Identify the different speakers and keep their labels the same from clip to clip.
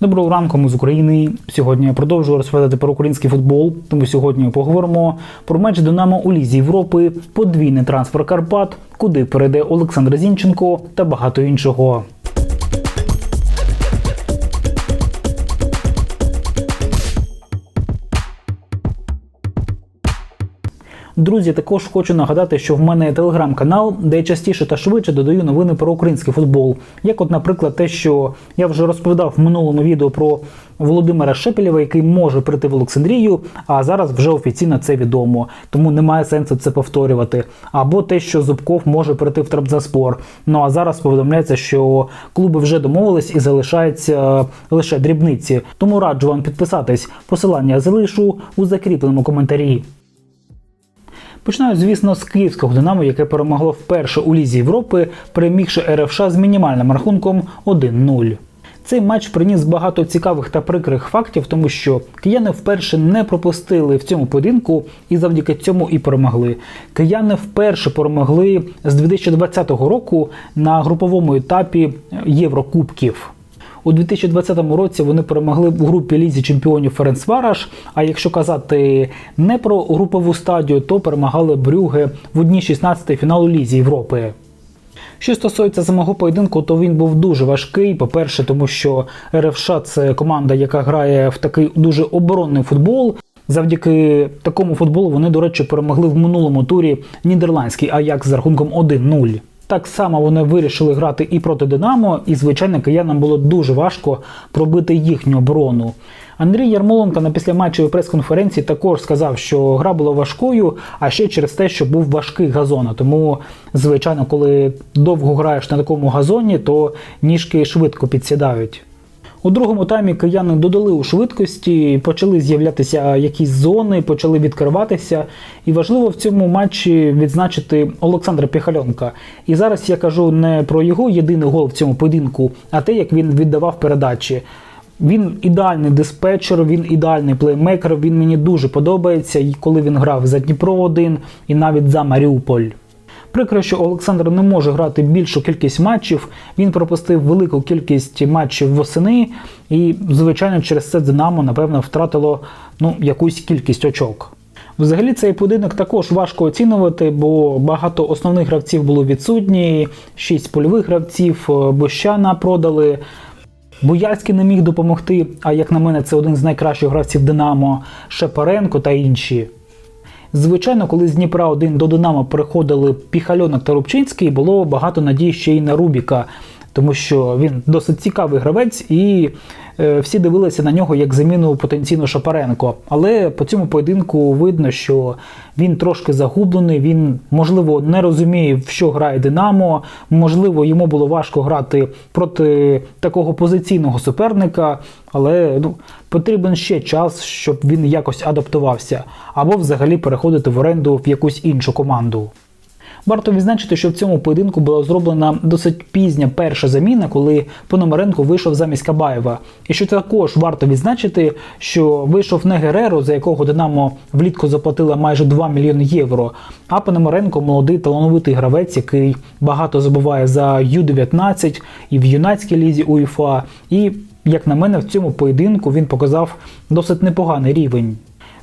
Speaker 1: Доброго ранку, ми з України. Сьогодні я продовжую розповідати про український футбол. Тому сьогодні поговоримо про матч Динамо у Лізі Європи, подвійний трансфер Карпат, куди перейде Олександр Зінченко та багато іншого. Друзі, також хочу нагадати, що в мене є телеграм-канал, де я частіше та швидше додаю новини про український футбол. Як, от, наприклад, те, що я вже розповідав в минулому відео про Володимира Шепелєва, який може прийти в Олександрію, а зараз вже офіційно це відомо, тому немає сенсу це повторювати. Або те, що Зубков може прийти в Трабзаспор. Ну а зараз повідомляється, що клуби вже домовились і залишаються лише дрібниці. Тому раджу вам підписатись. Посилання залишу у закріпленому коментарі. Починаю, звісно, з київського Динамо, яке перемогло вперше у Лізі Європи, перемігши РФШ з мінімальним рахунком 1-0. Цей матч приніс багато цікавих та прикрих фактів, тому що кияни вперше не пропустили в цьому поєдинку і завдяки цьому і перемогли. Кияни вперше перемогли з 2020 року на груповому етапі Єврокубків. У 2020 році вони перемогли в групі Лізі чемпіонів Ференцвараш. А якщо казати не про групову стадію, то перемагали Брюге в одній 16 фіналу Лізі Європи. Що стосується самого поєдинку, то він був дуже важкий. По-перше, тому що РФШ це команда, яка грає в такий дуже оборонний футбол. Завдяки такому футболу вони, до речі, перемогли в минулому турі нідерландський Аякс з рахунком 1-0. Так само вони вирішили грати і проти Динамо, і звичайно киянам було дуже важко пробити їхню оборону. Андрій Ярмоленко на післяматчевій прес-конференції також сказав, що гра була важкою, а ще через те, що був важкий газон. Тому, звичайно, коли довго граєш на такому газоні, то ніжки швидко підсідають. У другому таймі кияни додали у швидкості, почали з'являтися якісь зони, почали відкриватися. І важливо в цьому матчі відзначити Олександра Піхальонка. І зараз я кажу не про його єдиний гол в цьому поєдинку, а те, як він віддавав передачі. Він ідеальний диспетчер, він ідеальний плеймейкер. Він мені дуже подобається, коли він грав за Дніпро 1 і навіть за Маріуполь. Прикро, що Олександр не може грати більшу кількість матчів. Він пропустив велику кількість матчів восени, і, звичайно, через це Динамо, напевно, втратило ну, якусь кількість очок. Взагалі цей поєдинок також важко оцінювати, бо багато основних гравців було відсутні, шість польових гравців, Бощана продали. Боярський не міг допомогти, а як на мене, це один з найкращих гравців Динамо, Шепаренко та інші. Звичайно, коли з Дніпра 1 до Динамо переходили Піхальонок та Рубчинський, було багато надій ще й на Рубіка, тому що він досить цікавий гравець, і е, всі дивилися на нього як заміну потенційно Шапаренко. Але по цьому поєдинку видно, що він трошки загублений, він, можливо, не розуміє, в що грає Динамо, можливо, йому було важко грати проти такого позиційного суперника, але ну, потрібен ще час, щоб він якось адаптувався, або взагалі переходити в оренду в якусь іншу команду. Варто відзначити, що в цьому поєдинку була зроблена досить пізня перша заміна, коли Пономаренко вийшов замість Кабаєва. І що також варто відзначити, що вийшов не Гереро, за якого Динамо влітку заплатила майже 2 мільйони євро. А Пономаренко молодий талановитий гравець, який багато забуває за Ю-19 і в юнацькій лізі УЄФА. І, як на мене, в цьому поєдинку він показав досить непоганий рівень.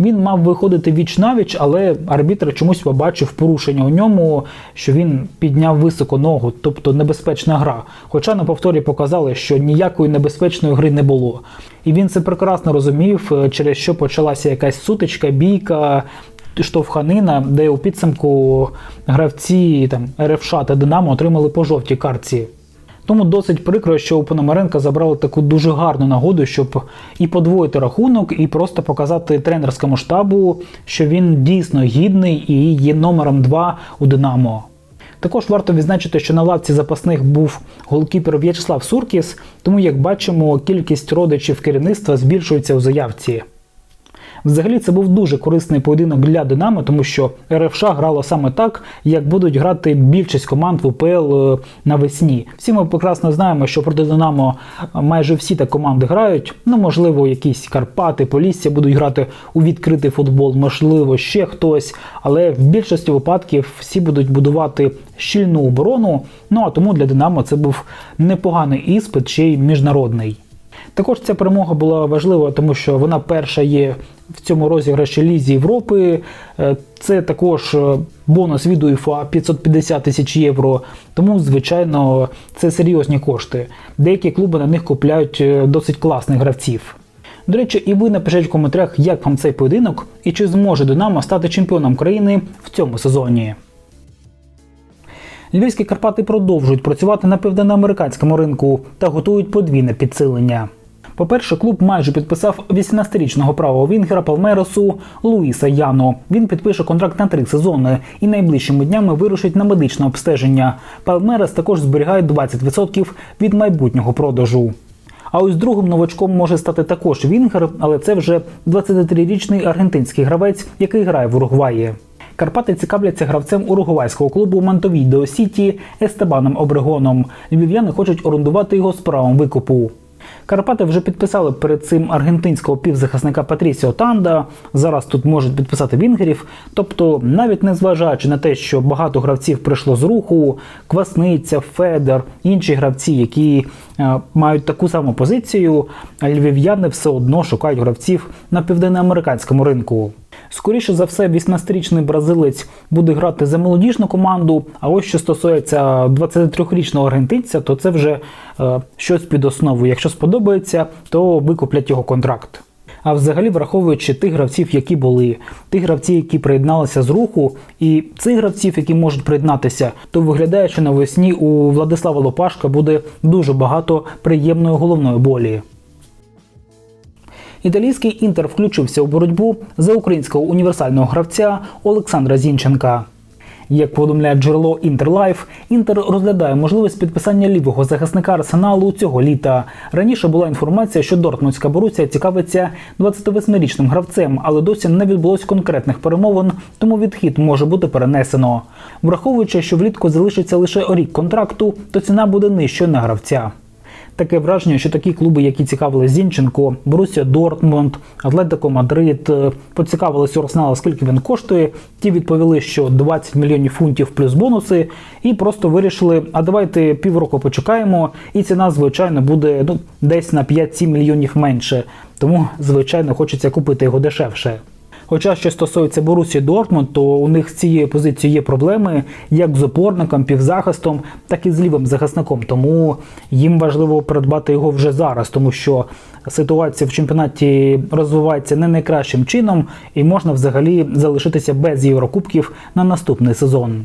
Speaker 1: Він мав виходити віч навіч, але арбітр чомусь побачив порушення у ньому, що він підняв високо ногу, тобто небезпечна гра. Хоча на повторі показали, що ніякої небезпечної гри не було. І він це прекрасно розумів, через що почалася якась сутичка, бійка. Штовханина, де у підсумку гравці там РФШ та Динамо отримали по жовтій картці. Тому досить прикро, що у Пономаренка забрали таку дуже гарну нагоду, щоб і подвоїти рахунок, і просто показати тренерському штабу, що він дійсно гідний і є номером 2 у Динамо. Також варто відзначити, що на лавці запасних був голкіпер В'ячеслав Суркіс, тому, як бачимо, кількість родичів керівництва збільшується у заявці. Взагалі це був дуже корисний поєдинок для Динамо, тому що РФШ грало саме так, як будуть грати більшість команд в УПЛ е, навесні. Всі ми прекрасно знаємо, що проти Динамо майже всі так команди грають. Ну, можливо, якісь Карпати, Полісся будуть грати у відкритий футбол, можливо, ще хтось. Але в більшості випадків всі будуть будувати щільну оборону. Ну а тому для Динамо це був непоганий іспит, ще й міжнародний. Також ця перемога була важлива, тому що вона перша є в цьому розіграші Лізі Європи. Е, Це також е, бонус від УЄФА 550 тисяч євро. Тому, звичайно, це серйозні кошти. Деякі клуби на них купляють е, досить класних гравців. До речі, і ви напишіть в коментарях, як вам цей поєдинок і чи зможе Динамо стати чемпіоном країни в цьому сезоні. Львівські Карпати продовжують працювати на південноамериканському ринку та готують подвійне підсилення. По-перше, клуб майже підписав 18-річного правого вінгера Палмеросу Луїса Яно. Він підпише контракт на три сезони і найближчими днями вирушить на медичне обстеження. Палмерес також зберігає 20% від майбутнього продажу. А ось другим новачком може стати також Вінгер, але це вже 23-річний аргентинський гравець, який грає в Уругваї. Карпати цікавляться гравцем уругвайського клубу Монтовідео Сіті Естебаном Обрегоном. Львів'яни хочуть орендувати його з правом викупу. Карпати вже підписали перед цим аргентинського півзахисника Патрісіо Танда. Зараз тут можуть підписати вінгерів. Тобто, навіть не зважаючи на те, що багато гравців прийшло з руху, Квасниця, Федер, інші гравці, які е, мають таку саму позицію, львів'яни все одно шукають гравців на південноамериканському ринку. Скоріше за все, 18-річний бразилець буде грати за молодіжну команду. А ось що стосується 23-річного аргентинця, то це вже е, щось під основу. Якщо сподобається, то викуплять його контракт. А взагалі, враховуючи тих гравців, які були, тих гравців, які приєдналися з руху, і цих гравців, які можуть приєднатися, то виглядає, що навесні у Владислава Лопашка буде дуже багато приємної головної болі. Італійський інтер включився у боротьбу за українського універсального гравця Олександра Зінченка. Як повідомляє джерело Інтерлайф, Інтер розглядає можливість підписання лівого захисника арсеналу цього літа. Раніше була інформація, що Дортмундська Борусія цікавиться 28-річним гравцем, але досі не відбулось конкретних перемовин, тому відхід може бути перенесено. Враховуючи, що влітку залишиться лише рік контракту, то ціна буде нижчою на гравця. Таке враження, що такі клуби, які цікавили Зінченко, Борусія Дортмунд, Атлетико Мадрид, е, поцікавилися у Арсенала, скільки він коштує. Ті відповіли, що 20 мільйонів фунтів плюс бонуси, і просто вирішили: а давайте півроку почекаємо, і ціна, звичайно, буде ну, десь на 5-7 мільйонів менше. Тому, звичайно, хочеться купити його дешевше. Хоча що стосується Борусі Дортмунд, то у них з цією позицією є проблеми як з опорником, півзахистом, так і з лівим захисником. Тому їм важливо придбати його вже зараз, тому що ситуація в чемпіонаті розвивається не найкращим чином, і можна взагалі залишитися без Єврокубків на наступний сезон.